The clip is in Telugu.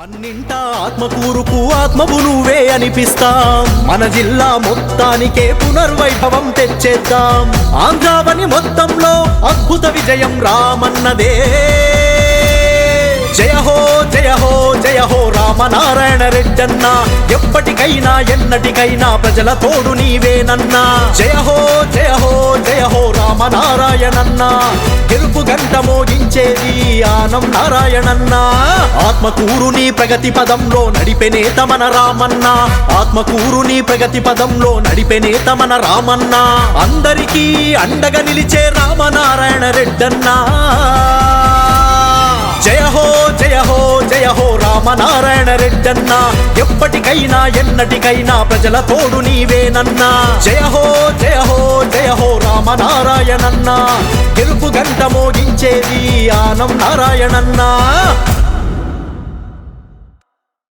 అన్నింటా ఆత్మకూరుకు ఆత్మవు నువ్వే అనిపిస్తాం. మన జిల్లా మొత్తానికే పునర్వైభవం తెచ్చేద్దాం. ఆంధ్రావని మొత్తంలో అద్భుత విజయం రామన్నదే. జయ హో జయ హో జయ హో రామనారాయణ రెడ్డన్నా. ఎప్పటికైనా ఎన్నటికైనా ప్రజల తోడు నీవేనన్నా. జయ హో హో గెలుపు గంట మోగించేది ఆనం నారాయణన్న. ఆత్మకూరు నీ ప్రగతి పదంలో నడిపే నేత మన రామన్న. ఆత్మకూరు నీ ప్రగతి పదంలో నడిపే నేత మన రామన్న. అందరికీ అండగా నిలిచే రామనారాయణ రెడ్డన్నా. జయ హో జయ హో జయ హో రామనారాయణ రెడ్డన్న. ఎప్పటికైనా ఎన్నటికైనా ప్రజల తోడు నీవేనన్నా. జయ హో జయ హో రామనారాయణన్న గెలుపు గంట మోగించేది ఆనం నారాయణన్నా.